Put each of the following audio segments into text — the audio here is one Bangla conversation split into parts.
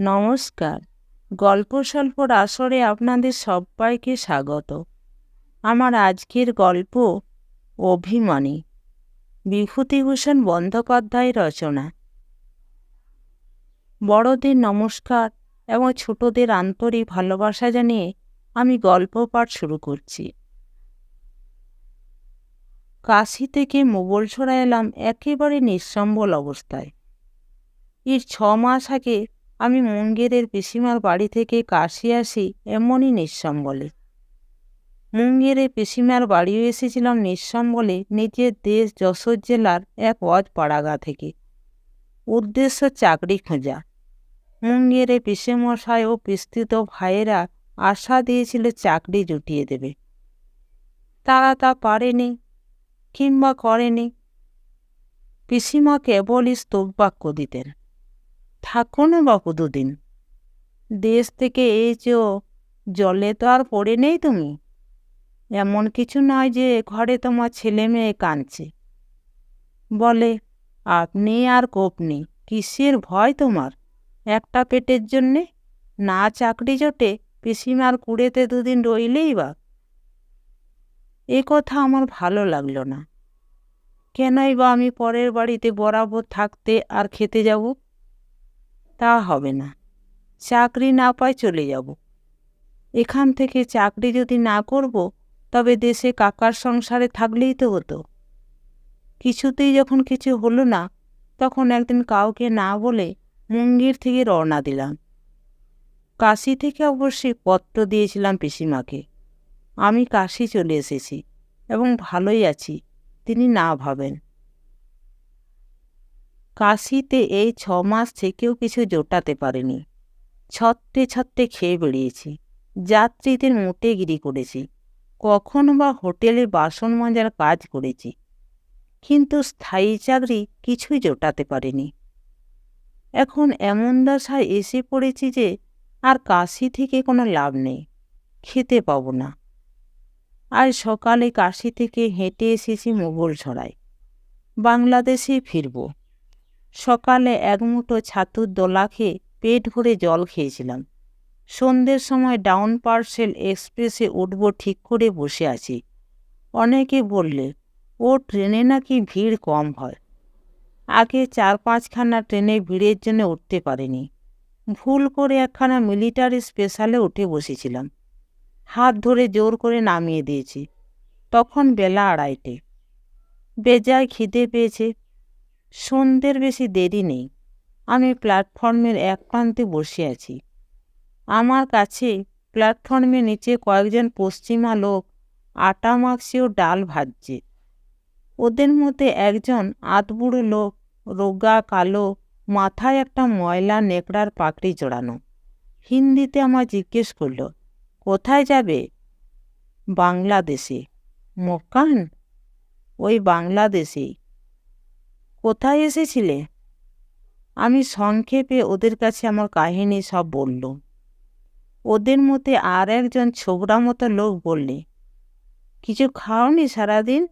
নমস্কার। গল্প স্বল্পর আসরে আপনাদের সবাইকে স্বাগত। আমার আজকের গল্প অভিমানী। বিভূতিভূষণ বন্দ্যোপাধ্যায় রচনা। বড়দের নমস্কার এবং ছোটদের আন্তরিক ভালোবাসা জানিয়ে আমি গল্প পাঠ শুরু করছি। কাশি থেকে মোগলছড়া এলাম একেবারে নিঃসম্বল অবস্থায়। এর ছ মাস আগে আমি মুঙ্গেরের পিসিমার বাড়ি থেকে কাশি আসি এমনই নিঃসম্বলে মুঙ্গেরে পিসিমার বাড়িও এসেছিলাম নিঃসম্বলে নিজের দেশ যশোর জেলার এক অজ পাড়াগা থেকে। উদ্দেশ্য চাকরি খোঁজা। মুঙ্গেরে পিসেমশাই ও বিস্তৃত ভাইয়েরা আশা দিয়েছিল চাকরি জুটিয়ে দেবে। তারা তা পারেনি কিংবা করেনি। পিসিমা কেবলই স্তববাক্য দিতেন। থাকো না বাপু দুদিন। দেশ থেকে এসেও জলে তো আর পড়ে নেই তুমি। এমন কিছু নয় যে ঘরে তোমার ছেলে মেয়ে কাঁদছে। বলে, আপনি আর কোপনি কিসের ভয় তোমার? একটা পেটের জন্যে? না চাকরি জোটে, পিসিমার কুড়েতে দুদিন রইলেই বা। এ কথা আমার ভালো লাগল না। কেনই বা আমি পরের বাড়িতে বরাবর থাকতে আর খেতে যাব? তা হবে না। চাকরি না পাই চলে যাব। এখান থেকে চাকরি যদি না করব, তবে দেশে কাকার সংসারে থাকলেই তো হতো। কিছুতেই যখন কিছু হলো না, তখন একদিন কাউকে না বলে মুঙ্গির থেকে রওনা দিলাম। কাশি থেকে অবশ্যই পত্র দিয়েছিলাম পিসিমাকে। আমি কাশি চলে এসেছি এবং ভালোই আছি, তিনি না ভাবেন। কাশিতে এই ছ মাস থেকেও কিছু জোটাতে পারেনি। ছত্রে ছত্রে খেয়ে বেরিয়েছি যাত্রীদের মোটে গিরি করেছি। কখনো বা হোটেলে বাসন মাজার কাজ করেছি। কিন্তু স্থায়ী চাকরি কিছুই জোটাতে পারেনি। এখন এমন দশায় এসে পড়েছি যে আর কাশি থেকে কোনো লাভ নেই। খেতে পাব না। আর সকালে কাশি থেকে হেঁটে এসেছি মোগল ছড়ায়। বাংলাদেশে ফিরব। সকালে এক মুঠো ছাতুর দোলা খেয়ে পেট ভরে জল খেয়েছিলাম। সন্ধ্যের সময় ডাউন পার্সেল এক্সপ্রেসে উঠব ঠিক করে বসে আছি। অনেকে বললে, ও ট্রেনে নাকি ভিড় কম হয়? আগে চার পাঁচখানা ট্রেনে ভিড়ের জন্য উঠতে পারিনি। ভুল করে একখানা মিলিটারি স্পেশালে উঠে বসেছিলাম। হাত ধরে জোর করে নামিয়ে দিয়েছি। তখন বেলা আড়াইটে। বেজায় খিদে পেয়েছে। সন্ধ্যের বেশি দেরি নেই। আমি প্ল্যাটফর্মের এক প্রান্তে বসে আছি। আমার কাছে প্ল্যাটফর্মের নিচে কয়েকজন পশ্চিমা লোক আটা মাখছে ও ডাল ভাজছে। ওদের মধ্যে একজন আতবুড়ো লোক রোগা, কালো, মাথায় একটা ময়লা নেকড়ার পাকড়ি জড়ানো। হিন্দিতে আমার জিজ্ঞেস করল, কোথায় যাবে? বাংলাদেশে। মক্কান? ওই বাংলাদেশেই। কোথায় এসেছিলে? আমি সংক্ষেপে ওদের কাছে আমার কাহিনী সব বলল। ওদের মধ্যে আর একজন ছোবরা মতো লোক বললে, কিছু খাওনি সারাদিন?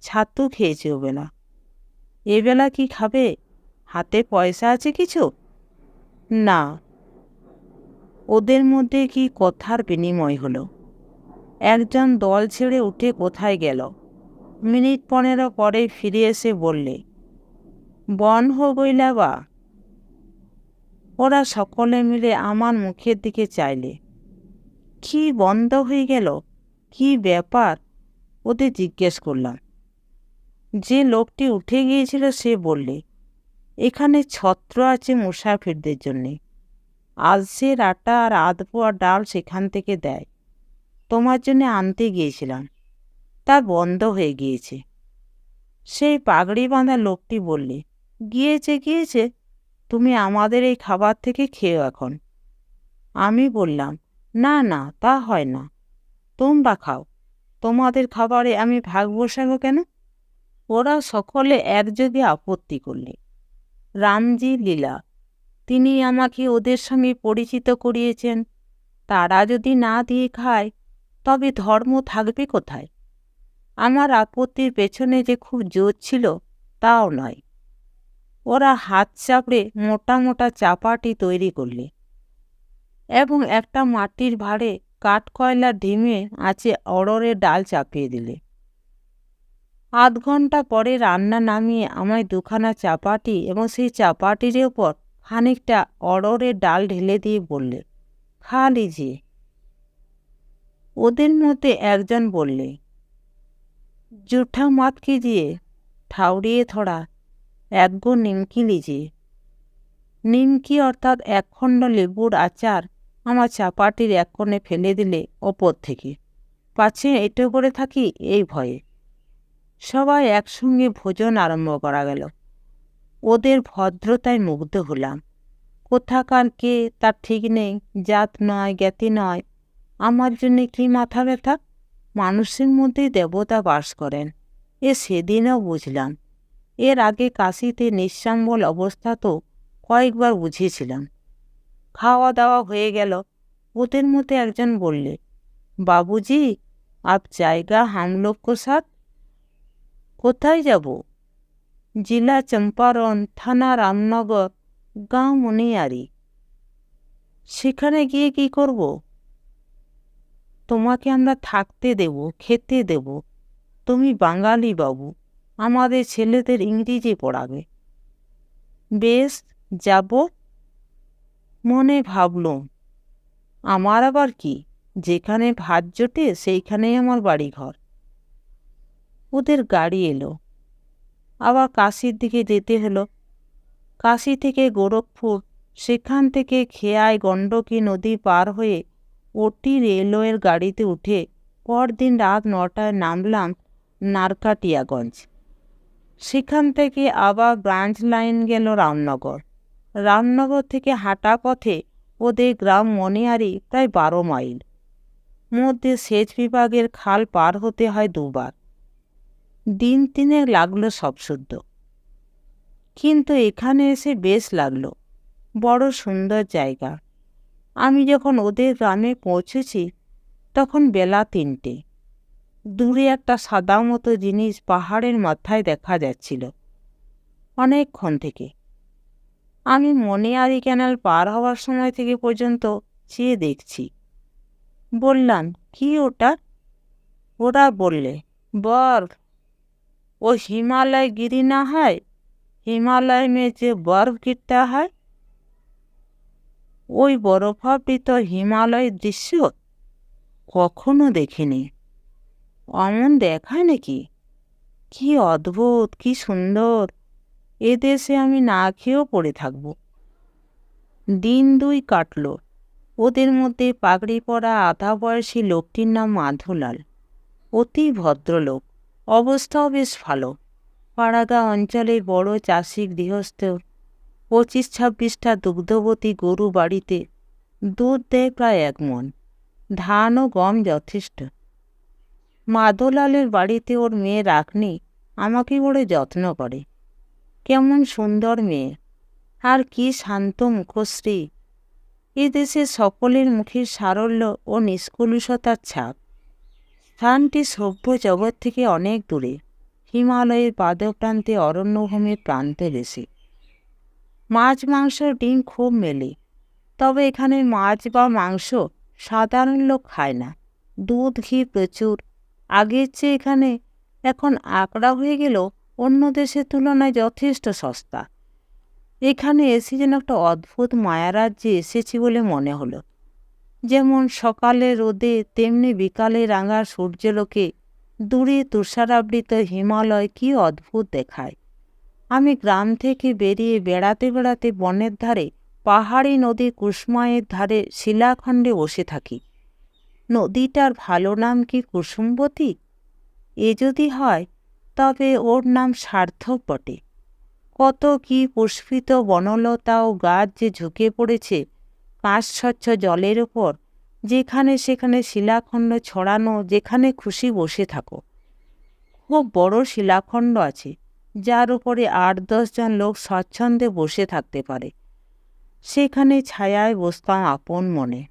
ছাতু খেয়েছে ওবেলা। এবেলা কি খাবে? হাতে পয়সা আছে কিছু? না। ওদের মধ্যে কি কথার বিনিময় হলো? একজন দল ছেড়ে উঠে কোথায় গেল? মিনিট পনেরো পরে ফিরে এসে বললে, বন হো বা ওরা সকলে মিলে আমার মুখের দিকে চাইলে। কি বন্ধ হয়ে গেল? কি ব্যাপার? ওদের জিজ্ঞেস করলাম। যে লোকটি উঠে গিয়েছিল সে বললে, এখানে ছত্র আছে মুসাফিরদের জন্যে। আলসের আটা আর আধপোয়া ডাল সেখান থেকে দেয়। তোমার জন্য আনতে গিয়েছিলাম। তা বন্ধ হয়ে গিয়েছে। সেই পাগড়ি বাঁধা লোকটি বললে, গিয়েছে গিয়েছে, তুমি আমাদের এই খাবার থেকে খেয়েও এখন। আমি বললাম, না না, তা হয় না। তোমরা খাও। তোমাদের খাবারে আমি ভাগ বসাবো কেন? ওরা সকলে একযোগে আপত্তি করলে। রামজি লীলা, তিনি আমাকে ওদের সঙ্গে পরিচিত করিয়েছেন। তারা যদি না দিয়ে খায়, তবে ধর্ম থাকবে কোথায়? আমার আপত্তির পেছনে যে খুব জোর ছিল, তাও নয়। ওরা হাত চাপড়ে মোটা মোটা চাপাটি তৈরি করলে এবং একটা মাটির ভাঁড়ে কাঠ কয়লার ঢিমে আছে অড়রের ডাল চাপিয়ে দিলে। আধ ঘণ্টা পরে রান্না নামিয়ে আমায় দুখানা চাপাটি এবং সেই চাপাটির ওপর খানিকটা অড়রের ডাল ঢেলে দিয়ে বললে খা লিজিয়ে ওদের মধ্যে একজন বললে জুঠা মত कीजिए ঠাউরিয়ে থোড়া এক গো নিমকি লিজিয়ে নিমকি অর্থাৎ একখণ্ড লেবুর আচার আমার চাপাটির এক কোণে ফেলে দিলে ওপর থেকে পাছে এটো করে থাকি এই ভয়ে সবাই একসঙ্গে ভোজন আরম্ভ করা গেল ওদের ভদ্রতায় মুগ্ধ হলাম কোথাকার কে তার ঠিক নেই জাত নয় জ্ঞাতি নয় আমার জন্যে কি মাথা ব্যথা মানুষের মধ্যে দেবতা বাস করেন। এ সেদিনও বুঝলাম। এর আগে কাশিতে নিঃসম্বল অবস্থা তো কয়েকবার বুঝিয়েছিলাম খাওয়া দাওয়া হয়ে গেল। ওদের মধ্যে একজন বললে, বাবুজি, আপ জায়গা হাম লোক কো সাথ? কোথায় যাব? জেলা চম্পারণ থানা রামনগর, গাঁও মনিয়ারি। সেখানে গিয়ে কি করব? তোমাকে আমরা থাকতে দেব, খেতে দেব। তুমি বাঙালি বাবু, আমাদের ছেলেদের ইংরেজি পড়াবে। বেশ, যাব। মনে ভাবলুম, আমার আবার কি? যেখানে ভাত জোটে, সেইখানেই আমার বাড়িঘর। ওদের গাড়ি এলো। আবার কাশির দিকে যেতে হলো। কাশি থেকে গোরখপুর, সেখান থেকে খেয়ায় গণ্ডকী নদী পার হয়ে ওটি রেলওয়ের গাড়িতে উঠে পরদিন রাত নটায় নামলাম নারকাটিয়াগঞ্জ। সেখান থেকে আবার ব্রাঞ্চ লাইন গেল রামনগর। রামনগর থেকে হাঁটা পথে ওদের গ্রাম মনিয়ারি, প্রায় বারো মাইল। মধ্যে সেচ বিভাগের খাল পার হতে হয় দুবার। দিন তিনে লাগল সব শুদ্ধ। কিন্তু এখানে এসে বেশ লাগল। বড় সুন্দর জায়গা। আমি যখন ওদের গ্রামে পৌঁছেছি তখন বেলা তিনটে দূরে একটা সাদা মতো জিনিস পাহাড়ের মাথায় দেখা যাচ্ছিল অনেকক্ষণ থেকে আমি মনিয়ারি ক্যানাল পার হওয়ার সময় থেকে পর্যন্ত চেয়ে দেখছি বললাম কি ওটা ওরা বললে বরফ ও হিমালয় গিরি না হয় হিমালয় মে যে বরফ गिरता है ওই বরফাবৃত হিমালয়ের দৃশ্য কখনো দেখিনি। অমন দেখায় নাকি? কি অদ্ভুত, কি সুন্দর। এ দেশে আমি না খেয়েও পড়ে থাকব। দিন দুই কাটল। ওদের মধ্যে পাগড়ি পরা আধা বয়সী লোকটির নাম মাধুলাল। অতি ভদ্রলোক। অবস্থাও বেশ ভালো। পাড়াগা অঞ্চলের বড় চাষি গৃহস্থ পঁচিশ ছাব্বিশটা দুগ্ধবতী গরু বাড়িতে দুধ দেয় প্রায় এক মন। ধান ও গম যথেষ্ট। মাদলালের বাড়িতে ওর মেয়ে রাখনি আমাকে বড় যত্ন করে। কেমন সুন্দর মেয়ে। আর কি শান্ত মুখশ্রী। এ দেশে সকলের মুখের সারল্য ও নিষ্কলুষতার ছাপ। স্থানটি সভ্য জগৎ থেকে অনেক দূরে। হিমালয়ের পাদপ্রান্তে অরণ্যভূমির প্রান্তে বেশি। মাছ মাংস ডিম খুব মেলে। তবে এখানে মাছ বা মাংস সাধারণ লোক খায় না। দুধ, ঘি প্রচুর। আগের চেয়ে এখানে এখন আকড়া হয়ে গেল অন্য দেশের তুলনায় যথেষ্ট সস্তা। এখানে এসে যেন একটা অদ্ভুত মায়ারাজ্যে এসেছি বলে মনে হলো। যেমন সকালে রোদে, তেমনি বিকালে রাঙা সূর্যলোকে দূরে তুষারাবৃত হিমালয় কি অদ্ভুত দেখায়। আমি গ্রাম থেকে বেরিয়ে বেড়াতে বেড়াতে বনের ধারে, পাহাড়ি নদী কুসুমায়ের ধারে শিলাখণ্ডে বসে থাকি। নদীটার ভালো নাম কি কুসুমবতী? এ যদি হয়, তবে ওর নাম সার্থক বটে। কত কি পুষ্পিত বনলতা ও গাছ যে ঝুঁকে পড়েছে কাঁচস্বচ্ছ জলের ওপর যেখানে সেখানে শিলাখণ্ড ছড়ানো, যেখানে খুশি বসে থাকো। খুব বড় শিলাখণ্ড আছে যার উপরে আট দশজন লোক স্বচ্ছন্দে বসে থাকতে পারে। সেখানে ছায়ায় বসতাম আপন মনে।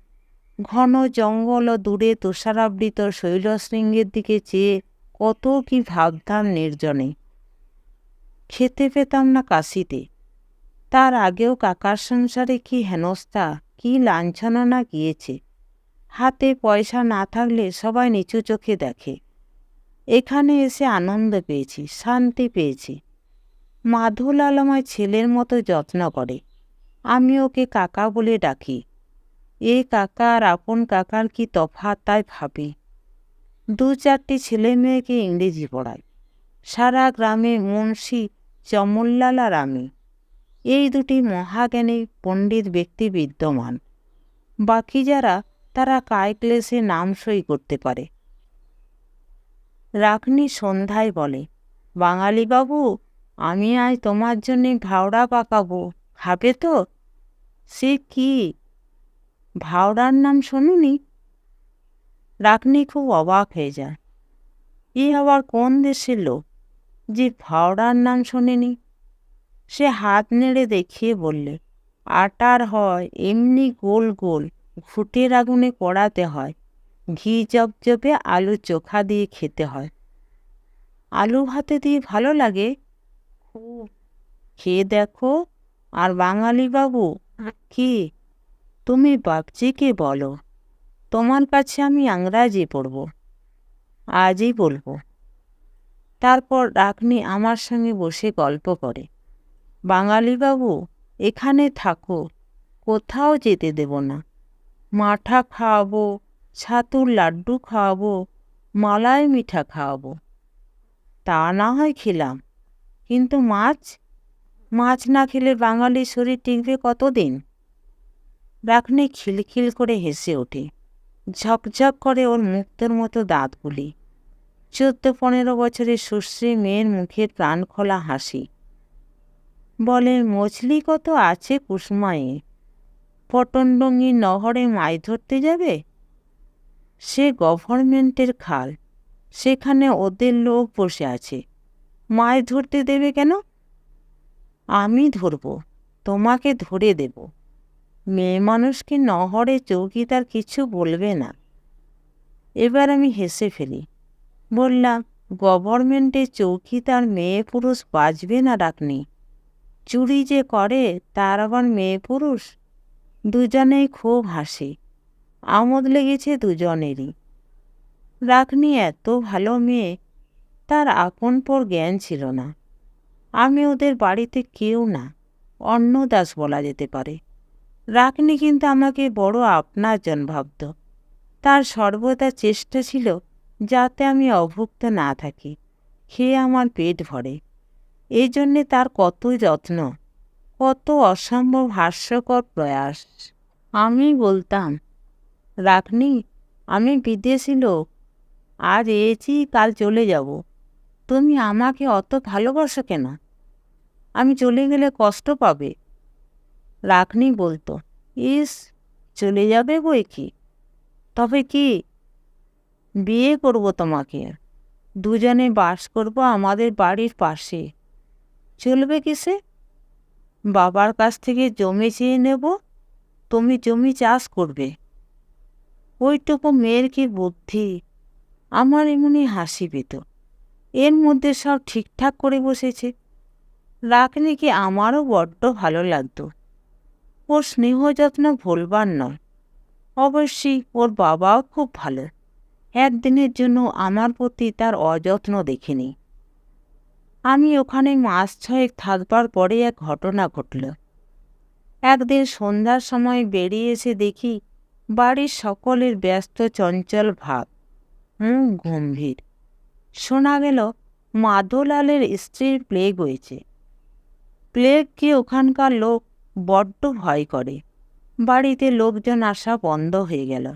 ঘন জঙ্গল ও দূরে তুষারাবৃত শৈলশৃঙ্গের দিকে চেয়ে কত কি ভাবতাম নির্জনে। খেতে পেতাম না কাশিতে। তার আগেও কাকার সংসারে কি হেনস্থা, কি লাঞ্ছনা না গিয়েছে। হাতে পয়সা না থাকলে সবাই নিচু চোখে দেখে। এখানে এসে আনন্দ পেয়েছি, শান্তি পেয়েছি। মাধুলাল আমায় ছেলের মতো যত্ন করে। আমি ওকে কাকা বলে ডাকি। এ কাকা আর আপন কাকার কি তফাৎ তাই ভাবি। দু চারটি ছেলে মেয়েকে ইংরেজি পড়ায়। সারা গ্রামে মুন্সি, চমল্লাল আর আমি। এই দুটি মহাজ্ঞানী পণ্ডিত ব্যক্তি বিদ্যমান। বাকি যারা, তারা কায় ক্লেশে নাম সই করতে পারে। রাখনি সন্ধ্যায় বলে বাঙালি বাবু আমি আজ তোমার জন্যে ভাওড়া পাকাবো, খাবে তো? সে কি? ভাওড়ার নাম শুনুনি? রাখনি খুব অবাক হয়ে যায়। এ আবার কোন দেশের লোক যে ভাওড়ার নাম শোনেনি? সে হাত নেড়ে দেখিয়ে বললে, আটার হয়, এমনি গোল গোল, ঘুটের আগুনে কড়াতে হয়। ঘি জপজপে আলু চোখা দিয়ে খেতে হয়। আলু ভাতে দিয়ে ভালো লাগে? খুব। খেয়ে দেখো। আর বাঙালি বাবু, কি? তুমি বাপজিকে বলো, তোমার কাছে আমি ইংরাজি পড়ব, আজই বলব। তারপর ডাকনি আমার সঙ্গে বসে গল্প করে। বাঙালি বাবু, এখানে থাকো, কোথাও যেতে দেব না। মাঠা খাওয়াবো ছাতুর লাড্ডু খাওয়াবো, মালাই মিঠা খাওয়াবো। তা না হয় খেলাম, কিন্তু মাছ? মাছ না খেলে বাঙালির শরীর টিকবে কতদিন? রাখনি খিলখিল করে হেসে ওঠে, ঝকঝক করে ওর মুক্তর মতো দাঁতগুলি। চোদ্দ পনেরো বছরের সুশ্রী মেয়ের মুখের প্রাণ খোলা হাসি। বলে, মছলি কত আছে কুসমায়ে? পটনডঙ্গি নহরে মাছ ধরতে যাবে? সে গভর্নমেন্টের খাল। সেখানে ওদের লোক বসে আছে। মাছ ধরতে দেবে কেন? আমি ধরব, তোমাকে ধরে দেব। মেয়ে মানুষকে নহরে চৌকিদার কিছু বলবে না। এবার আমি হেসে ফেলি। বললাম, গভর্নমেন্টে চৌকিদার মেয়ে পুরুষ বাঁচবে না ডাকনি। চুরি যে করে তার আবার মেয়ে পুরুষ? দুজনেই খুব হাসি। আমোদ লেগেছে দুজনেরই। রাখনি এত ভালো মেয়ে, তার আপন পর জ্ঞান ছিল না। আমি ওদের বাড়িতে কেউ না অন্য দাস বলা যেতে পারে। রাখনি কিন্তু আমাকে বড় আপনার জন ভাবত। তার সর্বদা চেষ্টা ছিল যাতে আমি অভুক্ত না থাকি খেয়ে আমার পেট ভরে। এই জন্যে তার কত যত্ন, কত অসম্ভব হাস্যকর প্রয়াস। আমি বলতাম রাখনি আমি বিদেশি লোক। আজ এসেছি, কাল চলে যাব। তুমি আমাকে অত ভালোবাসো কেন? আমি চলে গেলে কষ্ট পাবে। রাখনি বলতো, ইস, চলে যাবে বই কি? তবে কি? বিয়ে করব তোমাকে। দুজনে বাস করব আমাদের বাড়ির পাশে। চলবে কিসে? বাবার কাছ থেকে জমি চেয়ে নেব। তুমি জমি চাষ করবে। ওইটুকু মেয়ের কি বুদ্ধি? আমার এমনি হাসি পেত। এর মধ্যে সব ঠিকঠাক করে বসেছে। রাখনিকে আমারও বড্ড ভালো লাগতো। ওর স্নেহ যত্ন ভুলবার নয়। অবশ্যই ওর বাবাও খুব ভালো। একদিনের জন্য আমার প্রতি তার অযত্ন দেখিনি। আমি ওখানে মাস ছয়েক থাকবার পরে এক ঘটনা ঘটল। একদিন সন্ধ্যার সময় বেরিয়ে এসে দেখি বাড়ির সকলের ব্যস্ত চঞ্চল ভাব। মুখ গম্ভীর। শোনা গেল মাধোলালের স্ত্রীর প্লেগ হয়েছে। প্লেগকে ওখানকার লোক বড্ড ভয় করে। বাড়িতে লোকজন আসা বন্ধ হয়ে গেল।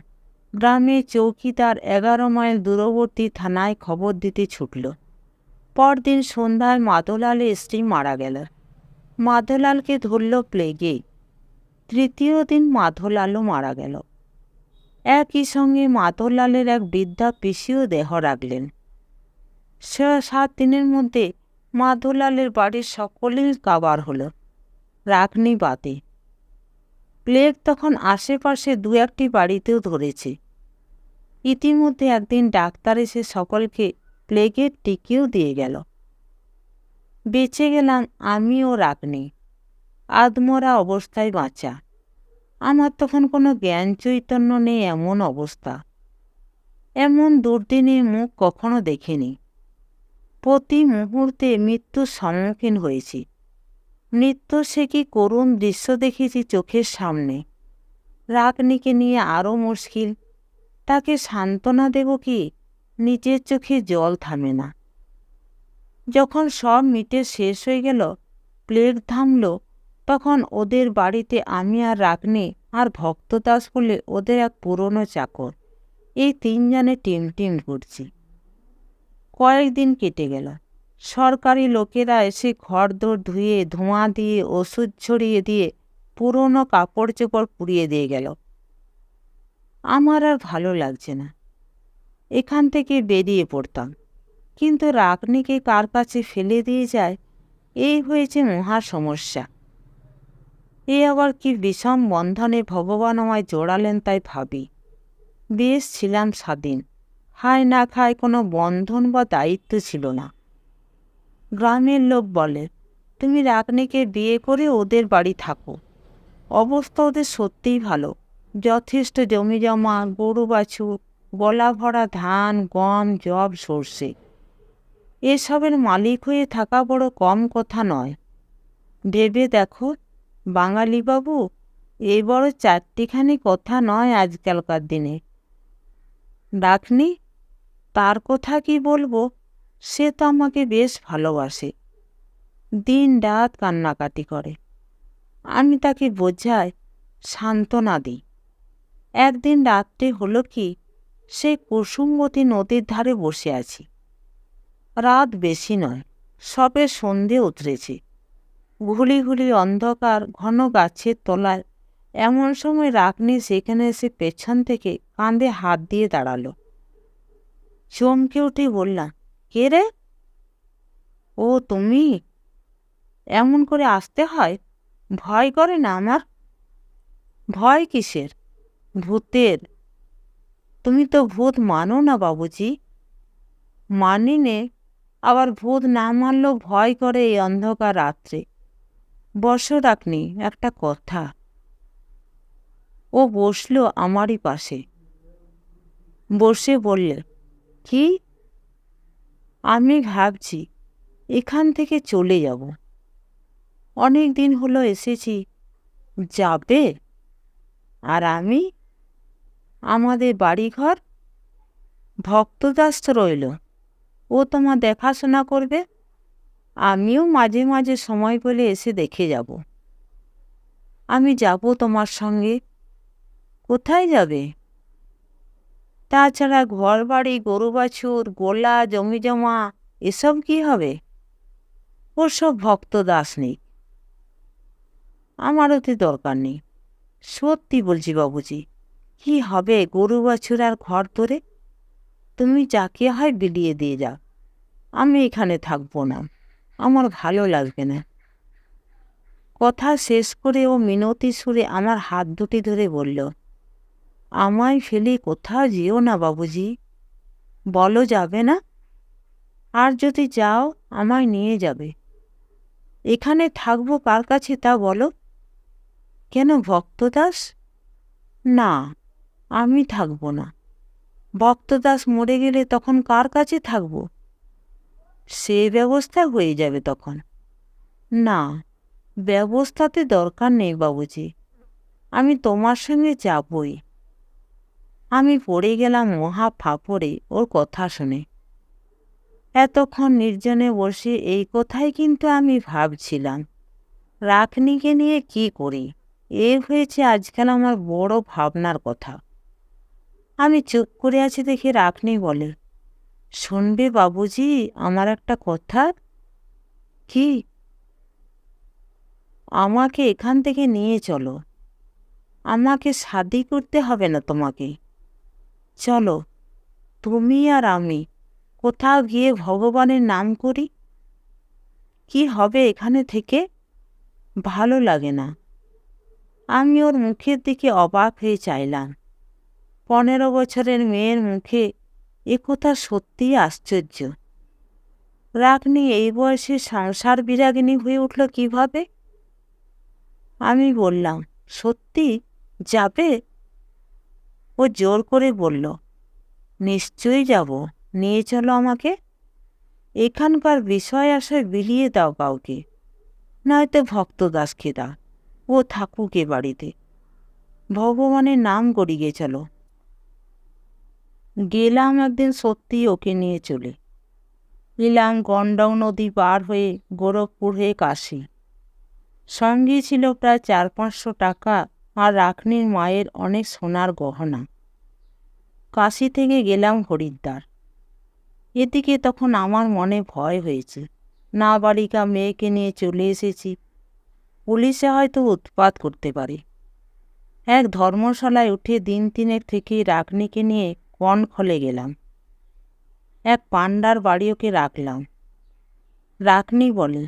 গ্রামে চৌকিদার এগারো মাইল দূরবর্তী থানায় খবর দিতে ছুটল। পরদিন সন্ধ্যায় মাধোলালের স্ত্রী মারা গেল। মাধোলালকে ধরল প্লেগে। তৃতীয় দিন মাধোলালও মারা গেল। একই সঙ্গে মাধোলালের এক বৃদ্ধা পিসিও দেহ রাখলেন। সে সাত দিনের মধ্যে মাধোলালের বাড়ির সকলেই কাবার হলো রাগনি বাতে প্লেগ তখন আশেপাশে দু একটি বাড়িতেও ধরেছে। ইতিমধ্যে একদিন ডাক্তার এসে সকলকে প্লেগের টিকিও দিয়ে গেল। বেঁচে গেলাম আমিও রাগনি আদমরা অবস্থায় বাঁচা। আমার তখন কোনো জ্ঞান চৈতন্য নেই, এমন অবস্থা। এমন দুর্দিনে মুখ কখনো দেখিনি। প্রতি মুহূর্তে মৃত্যুর সম্মুখীন হয়েছি। মৃত্যু সে কি করুণ দৃশ্য দেখেছি চোখের সামনে। রাগনিকে নিয়ে আরও মুশকিল। তাকে সান্ত্বনা দেব কি? নিজের চোখে জল থামে না। যখন সব মিটে শেষ হয়ে গেল, প্লেট থামল তখন ওদের বাড়িতে আমি আর রাগনি আর ভক্তদাস বলে ওদের এক পুরনো চাকর। এই তিনজনে টিম টিম করছি। কয়েকদিন কেটে গেল। সরকারি লোকেরা এসে ঘর ঘরদোর ধুয়ে, ধোঁয়া দিয়ে, ওষুধ ছড়িয়ে দিয়ে পুরনো কাপড় চোপড় পুড়িয়ে দিয়ে গেল। আমার আর ভালো লাগছে না। এখান থেকে বেরিয়ে পড়তাম। কিন্তু রাগনিকে কার কাছে ফেলে দিয়ে যায়? এই হয়েছে মহা সমস্যা। এ আবার কি বিষম বন্ধনে ভগবান আমায় জোড়ালেন তাই ভাবি। বেশ ছিলাম স্বাধীন। হায় না খায় কোনো বন্ধন বা দায়িত্ব ছিল না। গ্রামের লোক বলে, তুমি রাগনিকে বিয়ে করে ওদের বাড়ি থাকো। অবস্থা ওদের সত্যিই ভালো। যথেষ্ট জমি জমা, গরু বাছুর, গলা ভরা ধান, গম জব সর্ষে। এসবের মালিক হয়ে থাকা বড় কম কথা নয়। ভেবে দেখো বাঙালি বাবু এই বড় চারটিখানি কথা নয় আজকালকার দিনে। ডাকনি, তার কথা কি বলব? সে তো আমাকে বেশ ভালোবাসে। দিন রাত কান্নাকাটি করে। আমি তাকে বোঝাই, সান্ত্বনা দিই। একদিন রাত্রে হলো কি, সে কুসুমবতী নদীর ধারে বসে আছি। রাত বেশি নয়, সবে সন্ধে উতরেছে ঘুলি ঘুলি অন্ধকার ঘন গাছের তলায়। এমন সময় রাগনি সেখানে এসে পেছন থেকে কাঁধে হাত দিয়ে দাঁড়াল। চমকে উঠে বললাম কে রে? ও তুমি? এমন করে আসতে হয়? ভয় করে না আমার? ভয় কিসের? ভূতের? তুমি তো ভূত মানো না বাবুজি। মানি নে আবার ভূত না মানলেও ভয় করে এই অন্ধকার রাত্রে। বসো রাখনি একটা কথা। ও বসল আমারই পাশে। বসে বললে, কি? আমি ভাবছি এখান থেকে চলে যাব। অনেক দিন হলো এসেছি। যাবে? আর আমি? আমাদের বাড়িঘর? ভক্তদাস রইল। ও তোমার দেখাশোনা করবে? আমিও মাঝে মাঝে সময় পেলে এসে দেখে যাব। আমি যাব তোমার সঙ্গে। কোথায় যাবে? তাছাড়া ঘর বাড়ি গরু বাছুর গোলা জমি জমা এসব কি হবে? ওর সব ভক্ত দাস নেই। আমার ওতে দরকার নেই। সত্যি বলছি বাবুজি, কি হবে গরু বাছুর আর ঘর ধরে? তুমি যাকে হয় বিলিয়ে দিয়ে যাও। আমি এখানে থাকব না। আমার ভালো লাগবে না। কথা শেষ করে ও মিনতি সুরে আমার হাত দুটি ধরে বলল, আমায় ফেলে কোথাও যেও না বাবুজি। বলো যাবে না? আর যদি যাও, আমায় নিয়ে যাবে। এখানে থাকব কার কাছে তা বলো? কেন ভক্তদাস? না, আমি থাকব না। ভক্তদাস মরে গেলে তখন কার কাছে থাকব? সে ব্যবস্থা হয়ে যাবে তখন। না, ব্যবস্থাতে দরকার নেই বাবুজি। আমি তোমার সঙ্গে যাবই। আমি পড়ে গেলাম মহা ফাপড়ে ওর কথা শুনে। এতক্ষণ নির্জনে বসে এই কথাই কিন্তু আমি ভাবছিলাম। রাখনিকে নিয়ে কি করি? এ হয়েছে আজকাল আমার বড় ভাবনার কথা। আমি চুপ করে আছি দেখে রাখনি বলে শুনবে বাবুজি, আমার একটা কথা? কি? আমাকে এখান থেকে নিয়ে চলো। আমাকে শাদি করতে হবে না তোমাকে। চলো, তুমি আর আমি কোথাও গিয়ে ভগবানের নাম করি। কি হবে এখানে থেকে? ভালো লাগে না। আমি ওর মুখের দিকে অবাক হয়ে চাইলাম। পনেরো বছরের মেয়ের মুখে এ কথা সত্যিই আশ্চর্য। রাগনি এই বয়সে সংসার বিরাগিনী হয়ে উঠল কীভাবে? আমি বললাম, সত্যি? যাবে? ও জোর করে বলল, নিশ্চয়ই যাব, নিয়ে চলো আমাকে। এখানকার বিষয় আশায় বিলিয়ে দাও কাউকে, নয়তো ভক্তদাসকে দাও ও থাকুক এ বাড়িতে। ভগবানের নাম গড়িয়ে চলো। গেলাম একদিন সত্যি ওকে নিয়ে চলে। এলাম গন্ডাও নদী পার হয়ে গোরখপুর হয়ে কাশি। সঙ্গে ছিল প্রায় চার পাঁচশো টাকা আর রাখনির মায়ের অনেক সোনার গহনা। কাশি থেকে গেলাম হরিদ্বার। এদিকে তখন আমার মনে ভয় হয়েছে। না বালিকা মেয়েকে নিয়ে চলে এসেছি। পুলিশে হয়তো উৎপাত করতে পারে। এক ধর্মশালায় উঠে দিন তিনেক থেকে রাগনিকে নিয়ে কনখলে গেলাম। এক পান্ডার বাড়ি ওকে রাখলাম। রাখনি বলে,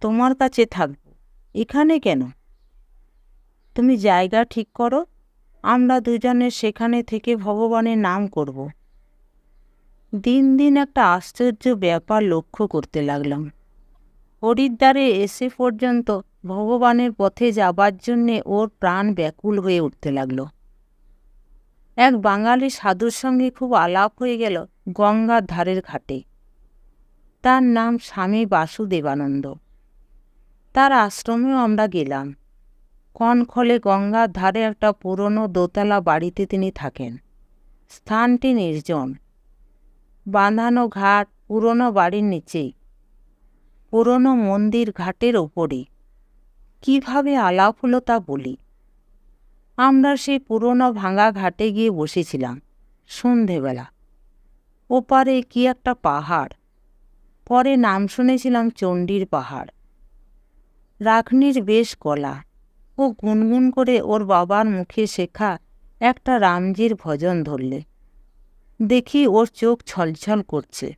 তোমার কাছে থাকব। এখানে কেন? তুমি জায়গা ঠিক করো, আমরা দুজনে সেখানে থেকে ভগবানের নাম করব। দিন দিন একটা আশ্চর্য ব্যাপার লক্ষ্য করতে লাগলাম। হরিদ্বারে এসে পর্যন্ত ভগবানের পথে যাবার জন্যে ওর প্রাণ ব্যাকুল হয়ে উঠতে লাগল। এক বাঙালি সাধুর সঙ্গে খুব আলাপ হয়ে গেল গঙ্গার ধারের ঘাটে। তার নাম স্বামী বাসুদেবানন্দ। তার আশ্রমেও আমরা গেলাম। কনখলে গঙ্গার ধারে একটা পুরনো দোতলা বাড়িতে তিনি থাকেন। স্থানটি নির্জন। বাঁধানো ঘাট পুরনো বাড়ির নিচেই। পুরনো মন্দির ঘাটের ওপরে কীভাবে আলাপ হলো তা বলি। আমরা সেই পুরনো ভাঙা ঘাটে গিয়ে বসেছিলাম, সন্ধেবেলা। ওপারে কি একটা পাহাড়। পরে নাম শুনেছিলাম চণ্ডীর পাহাড়। রাখনির বেশ কলা ও গুনগুন করে ওর বাবার মুখে শেখা একটা রামজির ভজন ধরলে। দেখি ওর চোখ ছলছল করছে।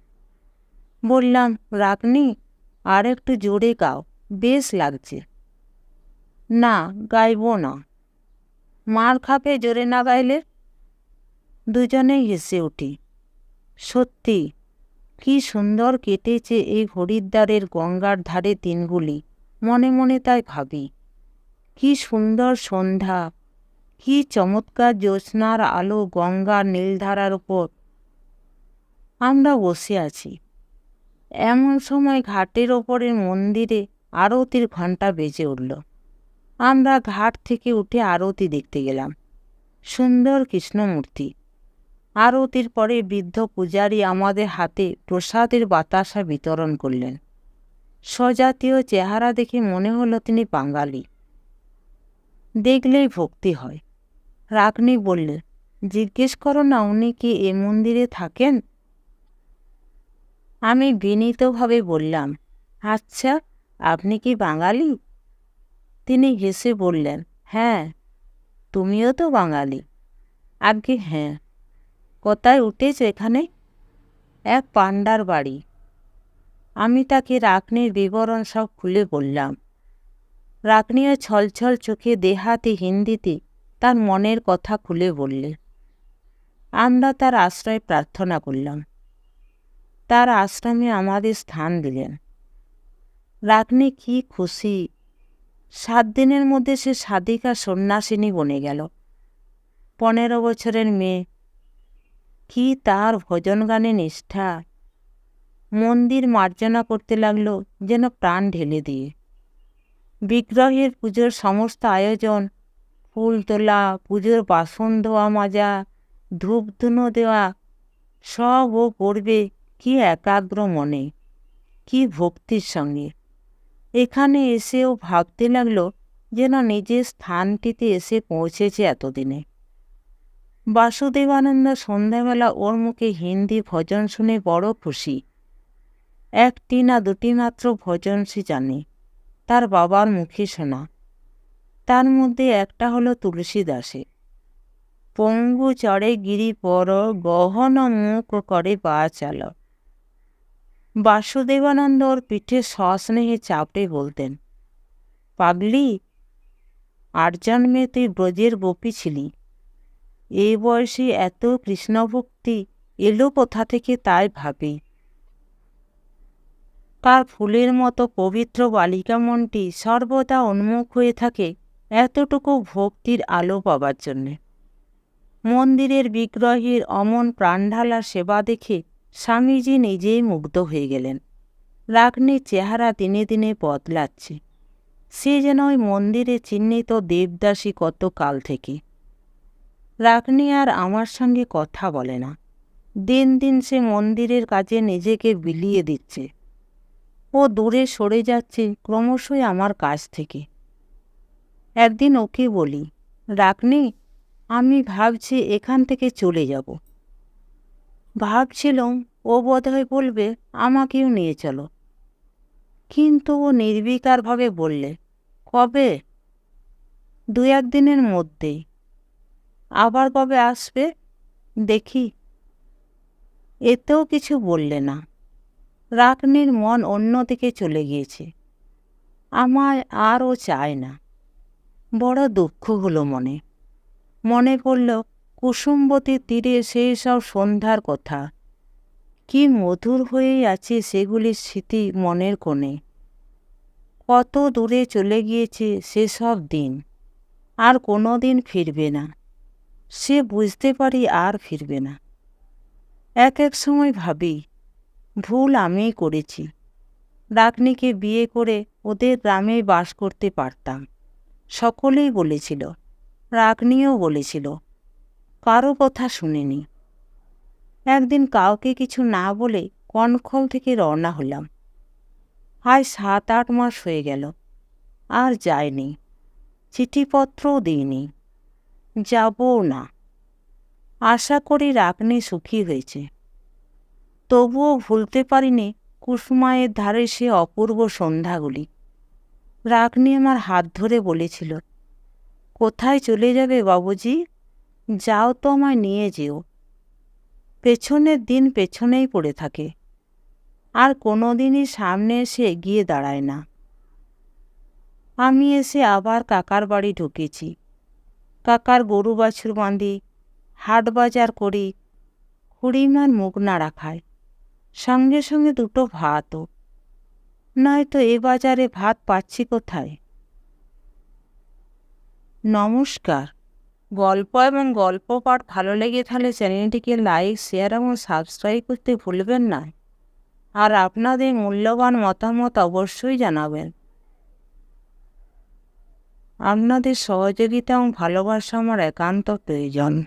বললাম রাগনি আর একটু জোরে গাও, বেশ লাগছে। না, গাইব না। মার খাপে জোরে না গাইলে দুজনেই হেসে উঠি সত্যি, কি সুন্দর কেটেছে এই হরিদ্বারের গঙ্গার ধারে দিনগুলি মনে মনে তাই ভাবি, কি সুন্দর সন্ধ্যা, কি চমৎকার জ্যোৎস্নার আলো গঙ্গার নীলধারার উপর। আমরা বসে আছি। এমন সময় ঘাটের ওপরের মন্দিরে আরতির ঘণ্টা বেজে উঠল। আমরা ঘাট থেকে উঠে আরতি দেখতে গেলাম। সুন্দর কৃষ্ণমূর্তি। আরতির পরে বৃদ্ধ পূজারী আমাদের হাতে প্রসাদের বাতাসা বিতরণ করলেন। স্বজাতীয় চেহারা দেখে মনে হলো তিনি বাঙালি। দেখলেই ভক্তি হয়। রাগনি বললে, জিজ্ঞেস করো না উনি কি এ মন্দিরে থাকেন? আমি বিনীতভাবে বললাম আচ্ছা আপনি কি বাঙালি? তিনি হেসে বললেন হ্যাঁ তুমিও তো বাঙালি। আগে হ্যাঁ। কোথায় উঠেছ এখানে এক পান্ডার বাড়ি। আমি তাকে রাকনির বিবরণ সব খুলে বললাম। রাকনিও ছলছল চোখে দেহাতে হিন্দিতে তার মনের কথা খুলে বললে। আমরা তার আশ্রয় প্রার্থনা করলাম। তার আশ্রমে আমাদের স্থান দিলেন। রাগনি কি খুশি সাত দিনের মধ্যে সে সাধিকা সন্ন্যাসিনী বনে গেল। পনেরো বছরের মেয়ে। কি তার ভজন গানে নিষ্ঠা? মন্দির মার্জনা করতে লাগল যেন প্রাণ ঢেলে দিয়ে। বিগ্রহের পুজোর সমস্ত আয়োজন, ফুল তোলা, পুজোর বাসন ধোয়া মাজা, ধূপ ধুনো দেওয়া, সব ও করবে কি একাগ্র মনে, কি ভক্তির সঙ্গে। এখানে এসেও ভাবতে লাগল যেন নিজের স্থানটিতে এসে পৌঁছেছে এতদিনে। বাসুদেবানন্দ সন্ধ্যাবেলা ওর মুখে হিন্দি ভজন শুনে বড় খুশি। একটি না দুটি মাত্র ভজন সে জানে, তার বাবার মুখে শোনা। তার মধ্যে একটা হলো তুলসীদাসে পঙ্গু চড়ে গিরি পর গহন মুখ করে পা চাল। বাসুদেবানন্দ ওর পিঠে সস্নেহে চাপড়ে বলতেন, পাগলি আট জন্মে তুই ব্রজের গোপী ছিলি। এই বয়সে এত কৃষ্ণভক্তি এলো কোথা থেকে তাই ভাবি। তার ফুলের মতো পবিত্র বালিকা মনটি সর্বদা উন্মুখ হয়ে থাকে এতটুকু ভক্তির আলো পাবার জন্যে। মন্দিরের বিগ্রহের অমন প্রাণঢালা সেবা দেখে স্বামীজি নিজেই মুগ্ধ হয়ে গেলেন। রাগ্নির চেহারা দিনে দিনে বদলাচ্ছে। সে যেন ওই মন্দিরে চিহ্নিত দেবদাসী কত কাল থেকে। রাগ্নি আর আমার সঙ্গে কথা বলে না। দিন দিন সে মন্দিরের কাজে নিজেকে বিলিয়ে দিচ্ছে। ও দূরে সরে যাচ্ছে ক্রমশই আমার কাছ থেকে। একদিন ওকে বলি, রাগনি, আমি ভাবছি এখান থেকে চলে যাব। ভাবছিলাম, ও বোধহয় বলবে, আমাকেও নিয়ে চলো। কিন্তু ও নির্বিকারভাবে বললে, কবে? দু একদিনের মধ্যেই। আবার কবে আসবে? দেখি। এতেও কিছু বললে না। রাগনির মন অন্যদিকে চলে গিয়েছে। আমায় আর ও চায় না। বড় দুঃখ হলো মনে। মনে পড়ল কুসুমবতীর তীরে সেই সব সন্ধ্যার কথা। কি মধুর হয়েই আছে সেগুলি স্মৃতি মনের কোণে। কত দূরে চলে গিয়েছে সেসব দিন, আর কোনো দিন ফিরবে না। সে বুঝতে পারি আর ফিরবে না। এক এক সময় ভাবি, ভুল আমিই করেছি। রাগনিকে বিয়ে করে ওদের গ্রামে বাস করতে পারতাম। সকলেই বলেছিল রাগনিও বলেছিল কারও কথা শুনিনি। একদিন কাউকে কিছু না বলে কনখল থেকে রওনা হলাম। আজ সাত আট মাস হয়ে গেল, আর যায়নি চিঠিপত্রও দিইনি। যাবও না। আশা করি রাগনি সুখী হয়েছে। তবুও ভুলতে পারিনি কুসুমায়ের ধারে সে অপূর্ব সন্ধ্যাগুলি। রাগনি আমার হাত ধরে বলেছিল, কোথায় চলে যাবে বাবুজি? যাও তো আমায় নিয়ে যেও। পেছনের দিন পেছনেই পড়ে থাকে। আর কোনো দিনই সামনে এসে এগিয়ে দাঁড়ায় না। আমি এসে আবার কাকার বাড়ি ঢুকেছি। কাকার গরু বাছুর বাঁধি, হাট বাজার করি, খুড়িমার মুখ নাড়া খায়। সঙ্গে সঙ্গে দুটো ভাতও। নয়তো এ বাজারে ভাত পাচ্ছি কোথায়? নমস্কার। গল্প এবং গল্প পাঠ ভালো লেগে থাকলে চ্যানেলটিকে লাইক শেয়ার এবং সাবস্ক্রাইব করতে ভুলবেন না। আর আপনাদের মূল্যবান মতামত অবশ্যই জানাবেন। আপনাদের সহযোগিতা এবং ভালোবাসা আমার একান্ত প্রয়োজন।